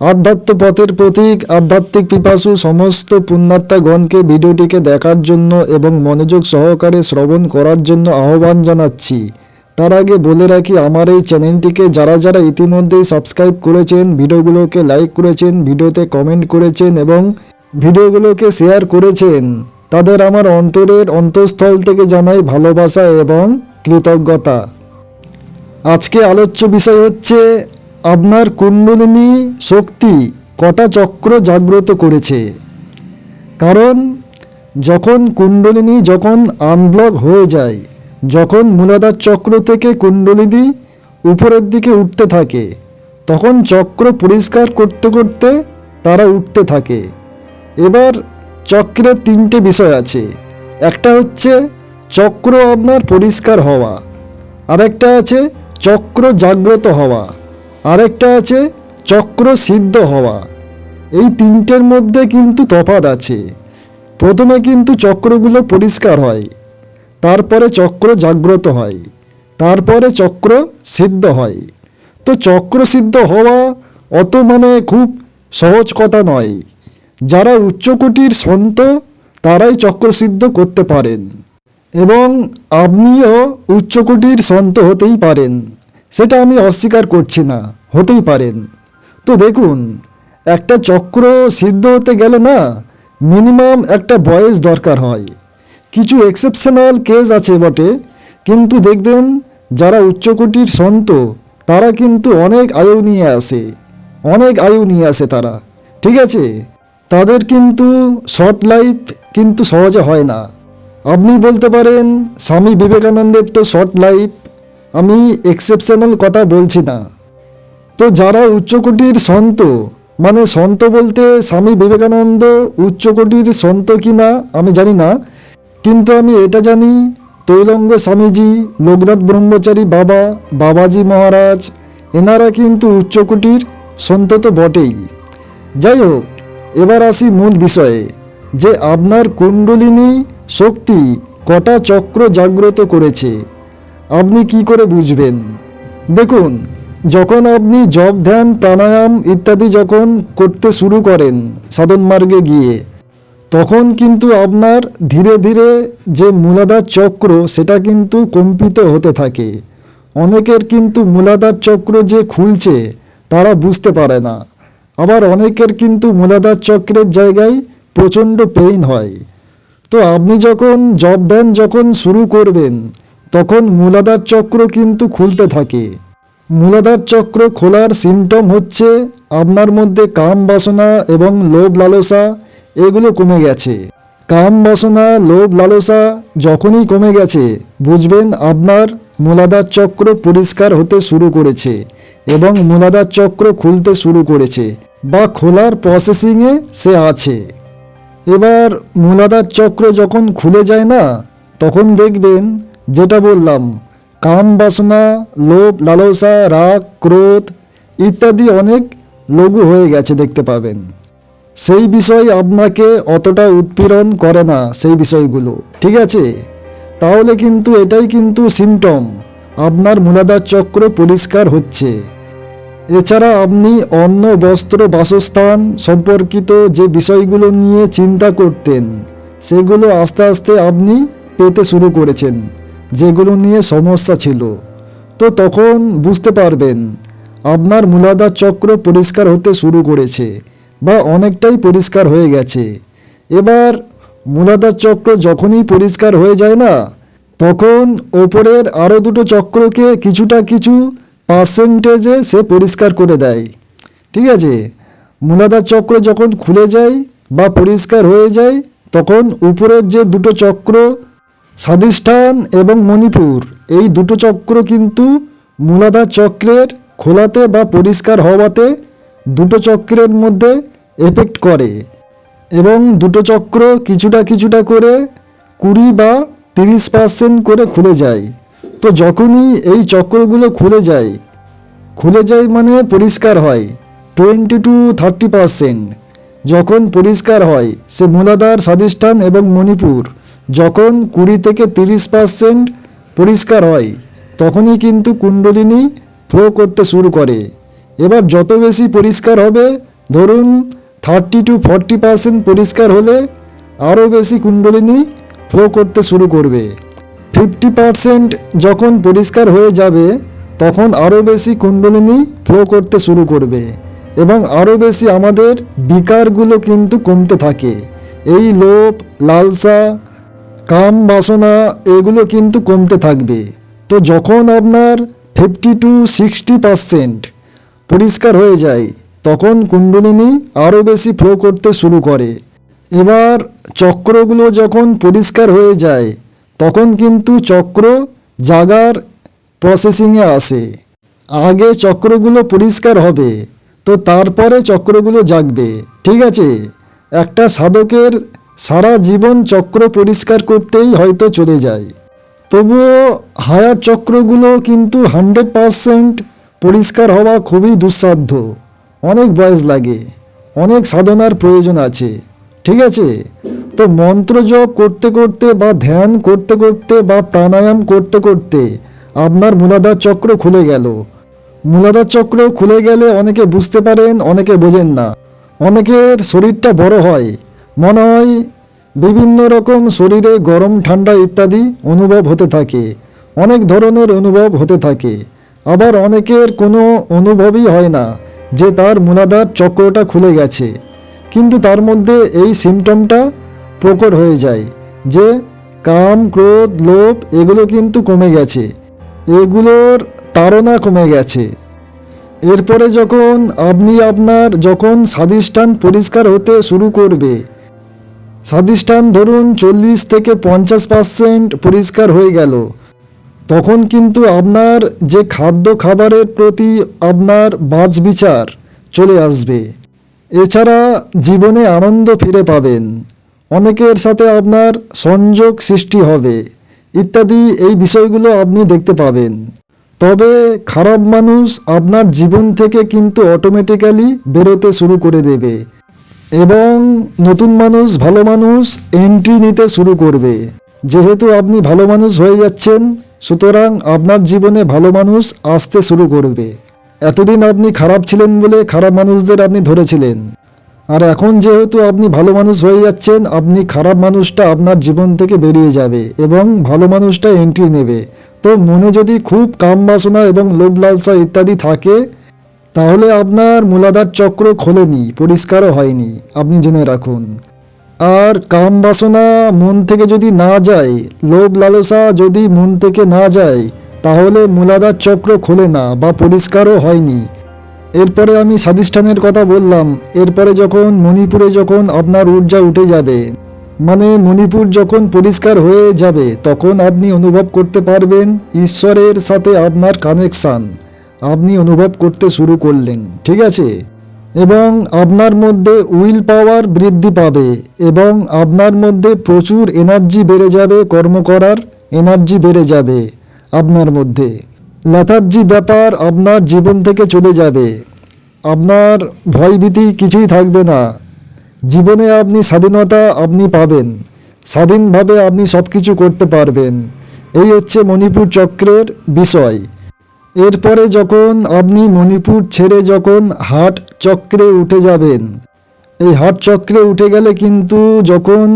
আধ্যাত্ম পথের প্রতীক, আধ্যাত্মিক পিপাসু সমস্ত পুণ্যাত্মাগণকে ভিডিওটিকে দেখার জন্য এবং মনোযোগ সহকারে শ্রবণ করার জন্য আহ্বান জানাচ্ছি। তার আগে বলে রাখি, আমার এই চ্যানেলটিকে যারা যারা ইতিমধ্যেই সাবস্ক্রাইব করেছেন, ভিডিওগুলোকে লাইক করেছেন, ভিডিওতে কমেন্ট করেছেন এবং ভিডিওগুলোকে শেয়ার করেছেন, তাদের আমার অন্তরের অন্তঃস্থল থেকে জানাই ভালোবাসা এবং কৃতজ্ঞতা। আজকে আলোচ্য বিষয় হচ্ছে আপনার কুণ্ডলিনী শক্তি কটা চক্র জাগ্রত করেছে? কারণ, যখন কুণ্ডলিনী যখন আনব্লক হয়ে যায়, যখন মূলাধার চক্র থেকে কুণ্ডলিনী উপরের দিকে উঠতে থাকে, তখন চক্র পরিষ্কার করতে করতে তারা উঠতে থাকে। এবার চক্রের তিনটে বিষয় আছে। একটা হচ্ছে চক্র আপনার পরিষ্কার হওয়া, আরেকটা আছে চক্র জাগ্রত হওয়া। আরেকটা আছে চক্র সিদ্ধ হওয়া। এই তিনটের মধ্যে কিন্তু তফাৎ আছে। প্রথমে কিন্তু চক্রগুলো পরিষ্কার হয়, তারপরে চক্র জাগ্রত হয়, তারপরে চক্র সিদ্ধ হয়। তো চক্র সিদ্ধ হওয়া অত মানে খুব সহজ কথা নয়। যারা উচ্চকোটির সন্ত, তারাই চক্র সিদ্ধ করতে পারেন। এবং আপনিও উচ্চকোটির সন্ত হতেই পারেন। সেটা আমি অস্বীকার করছি না, হতেই পারেন। তো দেখুন, একটা চক্র সিদ্ধ হতে গেলে না, মিনিমাম একটা বয়স দরকার হয়। কিছু এক্সেপশনাল কেস আছে বটে, কিন্তু দেখবেন যারা উচ্চকোটির সন্ত, তারা কিন্তু অনেক আয়ু নিয়ে আসে, অনেক আয়ু নিয়ে আসে তারা, ঠিক আছে? তাদের কিন্তু শর্ট লাইফ কিন্তু সহজে হয় না। আপনি বলতে পারেন, স্বামী বিবেকানন্দের তো শর্ট লাইফ আমি এক্সেপশনাল কথা বলছি না। তো যারা উচ্চকোটির সন্ত মানে সন্ত বলতে স্বামী বিবেকানন্দ উচ্চকোটির সন্ত কি না আমি জানি না, কিন্তু আমি এটা জানি, তৈলঙ্গ স্বামীজি, লোকনাথ ব্রহ্মচারী বাবা, বাবাজি মহারাজ, এনারা কিন্তু উচ্চকোটির সন্ত তো বটেই। যাই হোক, এবার আসি মূল বিষয়ে, যে আপনার কুণ্ডলিনী শক্তি কটা চক্র জাগ্রত করেছে। আপনি কি করে বুঝবেন? দেখুন, যখন আপনি জব ধ্যান, প্রাণায়াম ইত্যাদি যখন করতে শুরু করেন সাধন মার্গে গিয়ে, তখন কিন্তু আপনার ধীরে ধীরে যে মূলাধার চক্র, সেটা কিন্তু কম্পিত হতে থাকে। অনেকের কিন্তু মূলাধার চক্র যে খুলছে, তারা বুঝতে পারে না। আবার অনেকের কিন্তু মূলাধার চক্রের জায়গায় প্রচণ্ড পেইন হয়। তো আপনি যখন জব ধ্যান যখন শুরু করবেন তখন মূলাধার চক্র কিন্তু খুলতে থাকে। মূলাধার চক্র খোলার সিমটম হচ্ছে আপনার মধ্যে কাম বাসনা এবং লোভ লালসা, এগুলো কমে গেছে। কাম বাসনা, লোভ লালসা যখনই কমে গেছে, বুঝবেন আপনার মূলাধার চক্র পরিষ্কার হতে শুরু করেছে এবং মূলাধার চক্র খুলতে শুরু করেছে বা খোলার প্রসেসিংয়ে সে আছে। এবার মূলাধার চক্র যখন খুলে যায় না, তখন দেখবেন যেটা বললাম, কাম বাসনা, লোভ, লালসা, রাগ, ক্রোধ ইত্যাদি অনেক লঘু হয়ে গেছে দেখতে পাবেন। সেই বিষয় আপনাকে অতটা উৎপীড়ন করে না সেই বিষয়গুলো, ঠিক আছে? তাহলে কিন্তু এটাই কিন্তু সিমটম আপনার মূলাধার চক্র পরিষ্কার হচ্ছে। এছাড়া আপনি অন্ন, বস্ত্র, বাসস্থান সম্পর্কিত যে বিষয়গুলো নিয়ে চিন্তা করতেন, সেগুলো আস্তে আস্তে আপনি পেতে শুরু করেছেন। যেগুলো নিয়ে সমস্যা ছিল। তো তখন বুঝতে পারবেন, আপনার মূলাধার চক্র পরিষ্কার হতে শুরু করেছে বা অনেকটাই পরিষ্কার হয়ে গেছে। এবার মূলাধার চক্র যখনই পরিষ্কার হয়ে যায় না, তখন ওপরের আরও দুটো চক্রকে কিছুটা কিছু পার্সেন্টেজে সে পরিষ্কার করে দেয়। ঠিক আছে? মূলাধার চক্র যখন খুলে যায় বা পরিষ্কার হয়ে যায়, তখন উপরের যে দুটো চক্র স্বাধিষ্ঠান এবং মণিপুর, এই দুটো চক্র কিন্তু মূলাধার চক্রের খোলাতে বা পরিষ্কার হওয়াতে দুটো চক্রের মধ্যে এফেক্ট করে এবং দুটো চক্র কিছুটা কিছুটা করে কুড়ি বা তিরিশ পার্সেন্ট করে খুলে যায়। তো যখনই এই চক্রগুলো খুলে যায় খুলে যায় মানে পরিষ্কার হয় টোয়েন্টি টু থার্টি পার্সেন্ট যখন পরিষ্কার হয়, সে মূলাধার, স্বাধিষ্ঠান এবং মণিপুর যখন কুড়ি থেকে তিরিশ পার্সেন্ট পরিষ্কার হয়, তখনই কিন্তু কুণ্ডলিনী ফ্লো করতে শুরু করে। এবার যত বেশি পরিষ্কার হবে, ধরুন থার্টি টু ফর্টি পার্সেন্ট পরিষ্কার হলে আরও বেশি কুণ্ডলিনী ফ্লো করতে শুরু করবে। ফিফটি পার্সেন্ট যখন পরিষ্কার হয়ে যাবে, তখন আরও বেশি কুণ্ডলিনী ফ্লো করতে শুরু করবে এবং আরও বেশি আমাদের বিকারগুলো কিন্তু কমতে থাকে। এই লোভ, লালসা কাম বাসনা, এগুলো কিন্তু কমতে থাকবে। তো যখন আপনার ফিফটি টু সিক্সটি পারসেন্ট পরিষ্কার হয়ে যায়, তখন কুণ্ডলিনী আরও বেশি ফ্লো করতে শুরু করে। এবার চক্রগুলো যখন পরিষ্কার হয়ে যায়, তখন কিন্তু চক্র জাগার প্রসেসিংয়ে আসে। আগে চক্রগুলো পরিষ্কার হবে, তো তারপরে চক্রগুলো জাগবে, ঠিক আছে? একটা সাধকের সারা জীবন চক্র পরিষ্কার করতেই হয়তো চলে যায়। তবুও হায়ার চক্রগুলো কিন্তু হান্ড্রেড পারসেন্ট পরিষ্কার হওয়া খুবই দুঃসাধ্য। অনেক বয়স লাগে, অনেক সাধনার প্রয়োজন আছে, ঠিক আছে? তো মন্ত্র জপ করতে করতে বা ধ্যান করতে করতে বা প্রাণায়াম করতে করতে আপনার মূলাধার চক্র খুলে গেল। মূলাধার চক্র খুলে গেলে অনেকে বুঝতে পারেন, অনেকে বোঝেন না। অনেকের শরীরটা বড় হয় মনে হয় বিভিন্ন রকম শরীরে গরম, ঠান্ডা ইত্যাদি অনুভব হতে থাকে। অনেক ধরনের অনুভব হতে থাকে। আবার অনেকের কোনো অনুভবই হয় না যে তার মূলাধার চক্রটা খুলে গেছে। কিন্তু তার মধ্যে এই সিমটমটা প্রকট হয়ে যায় যে কাম, ক্রোধ, লোভ এগুলো কিন্তু কমে গেছে। এগুলোর তাড়না কমে গেছে। এরপরে যখন আপনি আপনার যখন স্বাদিষ্টান পরিষ্কার হতে শুরু করবে স্বাদিষ্টান ধরুন চল্লিশ থেকে পঞ্চাশ পার্সেন্ট পরিষ্কার হয়ে গেল। তখন কিন্তু আপনার যে খাদ্য খাবারের প্রতি আপনার বাজ বিচার চলে আসবে। এছাড়া জীবনে আনন্দ ফিরে পাবেন। অনেকের সাথে আপনার সংযোগ সৃষ্টি হবে, ইত্যাদি এই বিষয়গুলো আপনি দেখতে পাবেন। তবে খারাপ মানুষ আপনার জীবন থেকে কিন্তু অটোমেটিক্যালি বেরোতে শুরু করে দেবে। এবং নতুন মানুষ, ভালো মানুষ এন্ট্রি নিতে শুরু করবে। যেহেতু আপনি ভালো মানুষ হয়ে যাচ্ছেন, সুতরাং আপনার জীবনে ভালো মানুষ আসতে শুরু করবে। এতদিন আপনি খারাপ ছিলেন বলে খারাপ মানুষদের আপনি ধরেছিলেন। আর এখন যেহেতু আপনি ভালো মানুষ হয়ে যাচ্ছেন, আপনি খারাপ মানুষটা আপনার জীবন থেকে বেরিয়ে যাবে এবং ভালো মানুষটা এন্ট্রি নেবে। তো মনে যদি খুব কাম বাসনা এবং লোভ লালসা ইত্যাদি থাকে তাহলে আপনার মূলাধার চক্র খোলেনি, পরিষ্কারও হয়নি, আপনি জেনে রাখুন। আর কাম বাসনা মন থেকে যদি না যায়, লোভ লালসা যদি মন থেকে না যায়, তাহলে মূলাধার চক্র খোলে না বা পরিষ্কারও হয়নি। এরপরে আমি স্বাদিষ্ঠানের কথা বললাম, এরপরে যখন মণিপুরে যখন আপনার ঊর্জা উঠে যাবে মানে মণিপুর যখন পরিষ্কার হয়ে যাবে, তখন আপনি অনুভব করতে পারবেন ঈশ্বরের সাথে আপনার কানেকশান আপনি অনুভব করতে শুরু করলেন, ঠিক আছে? এবং আপনার মধ্যে উইল পাওয়ার বৃদ্ধি পাবে এবং আপনার মধ্যে প্রচুর এনার্জি বেড়ে যাবে, কর্ম করার এনার্জি বেড়ে যাবে আপনার মধ্যে। লেথার্জি ব্যাপার আপনার জীবন থেকে চলে যাবে। আপনার ভয়ভীতি কিছুই থাকবে না। জীবনে আপনি স্বাধীনতা আপনি পাবেন। স্বাধীনভাবে আপনি সব কিছু করতে পারবেন। এই হচ্ছে মণিপুর চক্রের বিষয়। এরপরে যখন আপনি মণিপুর ছেড়ে যখন হাট চক্রে উঠে যাবেন, এই হাট চক্রে উঠে গেলে কিন্তু যখন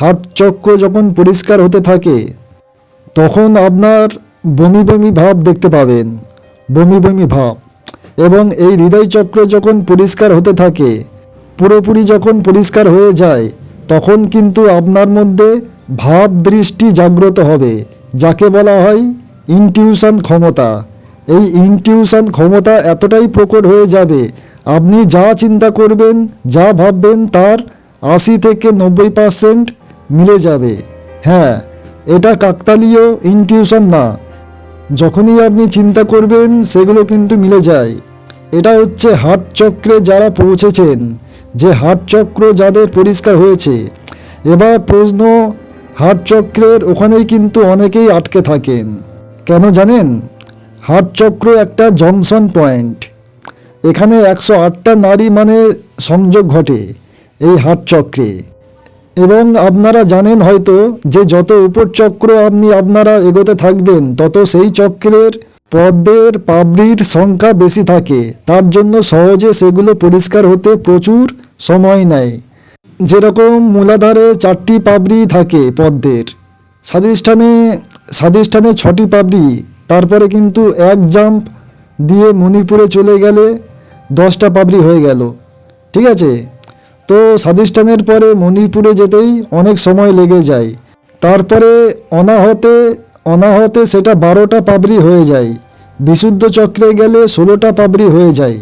হাট চক্র যখন পরিষ্কার হতে থাকে, তখন আপনার বমি বমি ভাব দেখতে পাবেন, বমি বমি ভাব। এবং এই হৃদয় চক্র যখন পরিষ্কার হতে থাকে, পুরোপুরি যখন পরিষ্কার হয়ে যায়, তখন কিন্তু আপনার মধ্যে ভাব দৃষ্টি জাগ্রত হবে, যাকে বলা হয় ইনটিউশন ক্ষমতা। এই ইনটিউশন ক্ষমতা এতটাই প্রকট হয়ে যাবে। আপনি যা চিন্তা করবেন, যা ভাববেন তার আশি থেকে নব্বই পার্সেন্ট মিলে যাবে। হ্যাঁ এটা কাকতালীয় ইনটিউশন না। যখনই আপনি চিন্তা করবেন, সেগুলো কিন্তু মিলে যায়। এটা হচ্ছে হাট চক্রে যারা পৌঁছেছেন, যে হাট চক্র যাদের পরিষ্কার হয়েছে। এবার প্রশ্ন হাট চক্রের ওখানেই কিন্তু অনেকেই আটকে থাকেন। কেন জানেন? হাট চক্র একটা জংশন পয়েন্ট। এখানে একশো আটটা নারী মানে সংযোগ ঘটে এই হাট চক্রে এবং আপনারা জানেন হয়তো যে যত উপর চক্র আপনি আপনারা এগোতে থাকবেন, তত সেই চক্রের পদ্মের পাবড়ির সংখ্যা বেশি থাকে। তার জন্য সহজে সেগুলো পরিষ্কার হতে প্রচুর সময় নেয়। যেরকম মূলাধারে চারটি পাবড়ি থাকে পদ্মের স্বাধিষ্ঠানে স্বাধিষ্ঠানে ছটি পাবড়ি তারপরে কিন্তু এক জাম্প দিয়ে মণিপুরে চলে গেলে দশটা পাবড়ি হয়ে গেল। ঠিক আছে? তো স্বাধিষ্ঠানের পরে মণিপুরে যেতেই অনেক সময় লেগে যায়। তারপরে অনাহতে অনাহতে সেটা বারোটা পাবড়ি হয়ে যায়। বিশুদ্ধ চক্রে গেলে ষোলোটা পাবড়ি হয়ে যায়।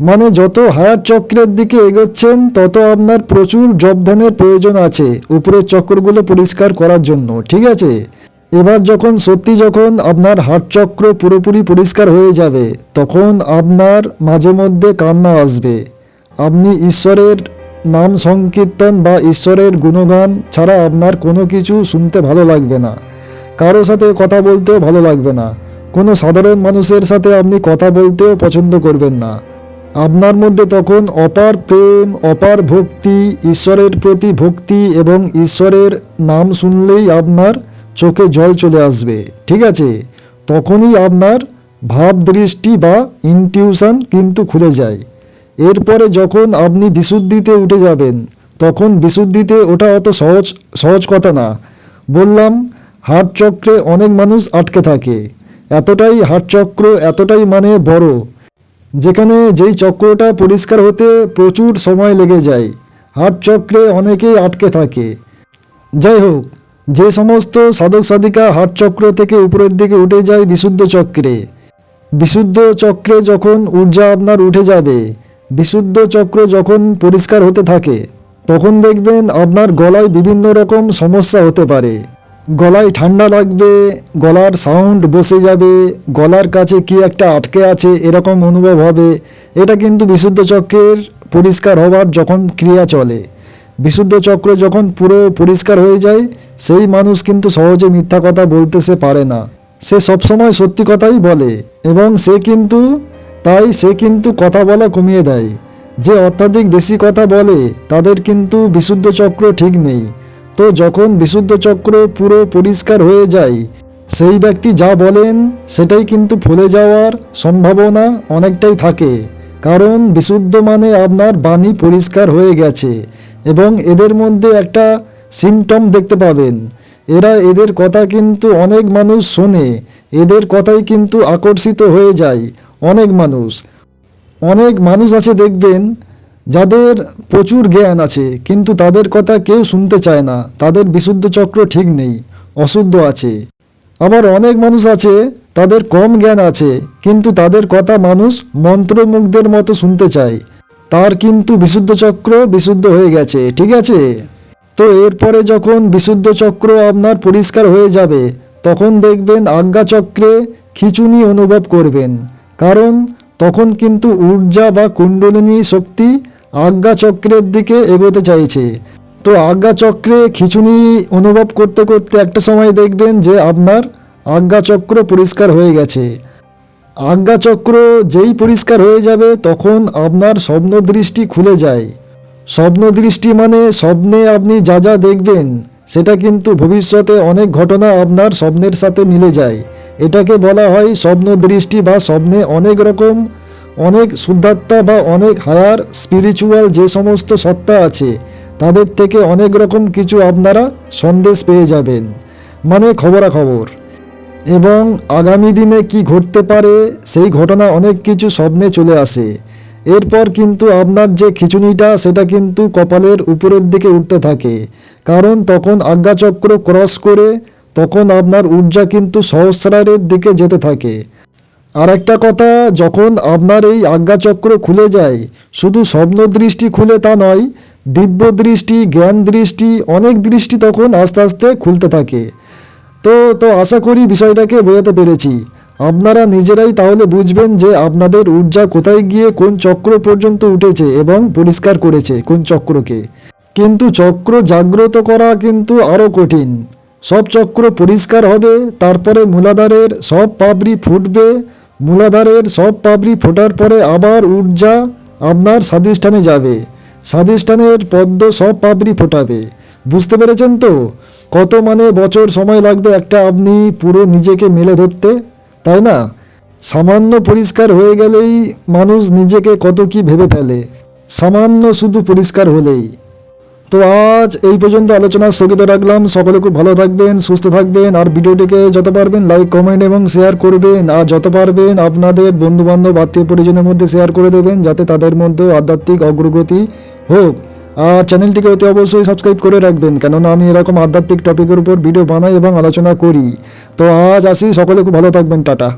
মানে যত হায়ার চক্রের দিকে এগোচ্ছেন, তত আপনার প্রচুর জবধানের প্রয়োজন আছে উপরের চক্রগুলো পরিষ্কার করার জন্য। ঠিক আছে? এবার যখন, সত্যি যখন আপনার হাট চক্র পুরোপুরি পরিষ্কার হয়ে যাবে, তখন আপনার মাঝে মধ্যে কান্না আসবে। আপনি ঈশ্বরের নাম সংকীর্তন বা ঈশ্বরের গুণগান ছাড়া আপনার কোনো কিছু শুনতে ভালো লাগবে না। কারোর সাথে কথা বলতেও ভালো লাগবে না। কোনো সাধারণ মানুষের সাথে আপনি কথা বলতেও পছন্দ করবেন না। আপনার মধ্যে তখন অপার প্রেম, অপার ভক্তি, ঈশ্বরের প্রতি ভক্তি এবং ঈশ্বরের নাম শুনলেই আপনার চোখে জল চলে আসবে, ঠিক আছে? তখনই আপনার ভাব দৃষ্টি বা ইনটিউশন কিন্তু খুলে যায়। এরপরে যখন আপনি বিশুদ্ধিতে উঠে যাবেন, তখন বিশুদ্ধিতে ওটা অত সহজ সহজ কথা না। বললাম, হাট চক্রে অনেক মানুষ আটকে থাকে। এতটাই হাট চক্র এতটাই মানে বড়, যেখানে যেই চক্রটা পরিষ্কার হতে প্রচুর সময় লেগে যায়। হাট চক্রে অনেকেই আটকে থাকে। যাই হোক যে সমস্ত সাধক সাধিকা হাট চক্র থেকে উপরের দিকে উঠে যায় বিশুদ্ধ চক্রে। বিশুদ্ধ চক্রে যখন ঊর্জা আপনার উঠে যাবে, বিশুদ্ধ চক্র যখন পরিষ্কার হতে থাকে, তখন দেখবেন আপনার গলায় বিভিন্ন রকম সমস্যা হতে পারে। গলায় ঠান্ডা লাগবে, গলার সাউন্ড বসে যাবে, গলার কাছে কি একটা আটকে আছে এরকম অনুভব হবে। এটা কিন্তু বিশুদ্ধ চক্রের পরিষ্কার হওয়ার যখন ক্রিয়া চলে। বিশুদ্ধ চক্র যখন পুরো পরিষ্কার হয়ে যায় সেই মানুষ কিন্তু সহজে মিথ্যা কথা বলতে সে পারে না। সে সবসময় সত্যি কথাই বলে এবং সে কিন্তু, তাই সে কিন্তু কথা বলা কমিয়ে দেয়। যে অত্যাধিক বেশি কথা বলে, তাদের কিন্তু বিশুদ্ধ চক্র ঠিক নেই। তো যখন বিশুদ্ধ চক্র পুরো পরিষ্কার হয়ে যায়, সেই ব্যক্তি যা বলেন, সেটাই কিন্তু ফুলে যাওয়ার সম্ভাবনা অনেকটাই থাকে। কারণ বিশুদ্ধ মানে আপনার বাণী পরিষ্কার হয়ে গেছে এবং এদের মধ্যে একটা সিমটম দেখতে পাবেন। এরা এদের কথা কিন্তু অনেক মানুষ শোনে। এদের কথাই কিন্তু আকর্ষিত হয়ে যায়। অনেক মানুষ। অনেক মানুষ আছে দেখবেন, যাদের প্রচুর জ্ঞান আছে, কিন্তু তাদের কথা কেউ শুনতে চায় না। তাদের বিশুদ্ধ চক্র ঠিক নেই, অশুদ্ধ আছে। আবার অনেক মানুষ আছে, তাদের কম জ্ঞান আছে, কিন্তু তাদের কথা মানুষ মন্ত্রমুগ্ধের মতো শুনতে চায়। তার কিন্তু বিশুদ্ধ চক্র বিশুদ্ধ হয়ে গেছে, ঠিক আছে? তো এরপরে যখন বিশুদ্ধ চক্র আপনার পরিষ্কার হয়ে যাবে, তখন দেখবেন আজ্ঞা চক্রে খিচুনি অনুভব করবেন। কারণ তখন কিন্তু ঊর্জা বা কুণ্ডলিনী শক্তি আজ্ঞা চক্রের দিকে এগোতে চাইছে। তো আজ্ঞা চক্রে খিচুনি অনুভব করতে করতে একটা সময় দেখবেন যে আপনার আজ্ঞা চক্র পরিষ্কার হয়ে গেছে। আজ্ঞাচক্র যেই পরিষ্কার হয়ে যাবে, তখন আপনার স্বপ্ন দৃষ্টি খুলে যায়। স্বপ্ন দৃষ্টি মানে স্বপ্নে আপনি যা যা দেখবেন, সেটা কিন্তু ভবিষ্যতে অনেক ঘটনা আপনার স্বপ্নের সাথে মিলে যায়। এটাকে বলা হয় স্বপ্ন দৃষ্টি বা স্বপ্নে অনেক রকম, অনেক শুদ্ধাত্মা বা অনেক হায়ার স্পিরিচুয়াল যে সমস্ত সত্তা আছে, তাদের থেকে অনেক রকম কিছু আপনারা সন্দেশ পেয়ে যাবেন। মানে খবরাখবর। এবং আগামী দিনে কি ঘটতে পারে, সেই ঘটনা অনেক কিছু স্বপ্নে চলে আসে। এরপর কিন্তু আপনার যে খিচুনিটা সেটা কিন্তু কপালের উপরের দিকে উঠতে থাকে। কারণ তখন আজ্ঞাচক্র ক্রস করে, তখন আপনার ঊর্জা কিন্তু সহস্রারের দিকে যেতে থাকে। আর একটা কথা, যখন আপনার এই আজ্ঞাচক্র খুলে যায়, শুধু স্বপ্ন দৃষ্টি খুলে তা নয় দিব্য দৃষ্টি জ্ঞান দৃষ্টি অনেক দৃষ্টি তখন আস্তে আস্তে খুলতে থাকে। তো তো আশা করি বিষয়টাকে বোঝাতে পেরেছি। আপনারা নিজেরাই তাহলে বুঝবেন যে আপনাদের ঊর্জা কোথায় গিয়ে কোন চক্র পর্যন্ত উঠেছে এবং পরিষ্কার করেছে কোন চক্রকে। কিন্তু চক্র জাগ্রত করা কিন্তু আরও কঠিন। সব চক্র পরিষ্কার হবে, তারপরে মূলাধারের সব পাবড়ি ফুটবে, মূলাধারের সব পাবড়ি ফোটার পরে আবার ঊর্জা আপনার স্বাধিষ্ঠানে যাবে। স্বাধিষ্ঠানের পদ্ম সব পাবড়ি ফোটাবে। বুঝতে পেরেছেন তো? কত মানে বছর সময় লাগবে একটা আপনি পুরো নিজেকে মেলে ধরতে? তাই না? সামান্য পরিষ্কার হয়ে গেলেই মানুষ নিজেকে কত কি ভেবে ফেলে। সামান্য শুধু পরিষ্কার হলেই। তো আজ এই পর্যন্ত আলোচনা স্থগিত রাখলাম। সকলে খুব ভালো থাকবেন, সুস্থ থাকবেন, আর ভিডিওটিকে যত পারবেন লাইক কমেন্ট এবং শেয়ার করবেন। আর যত পারবেন আপনাদের বন্ধুবান্ধব আত্মীয় পরিজনের মধ্যে শেয়ার করে দেবেন, যাতে তাদের মধ্যে আধ্যাত্মিক অগ্রগতি হোক। আর চ্যানেলটিকে অতি অবশ্যই সাবস্ক্রাইব করে রাখবেন, কেননা আমি এরকম আধ্যাত্মিক টপিকের উপর ভিডিও বানাই এবং আলোচনা করি। তো আজ আসি, সকলে খুব ভালো থাকবেন, টাটা।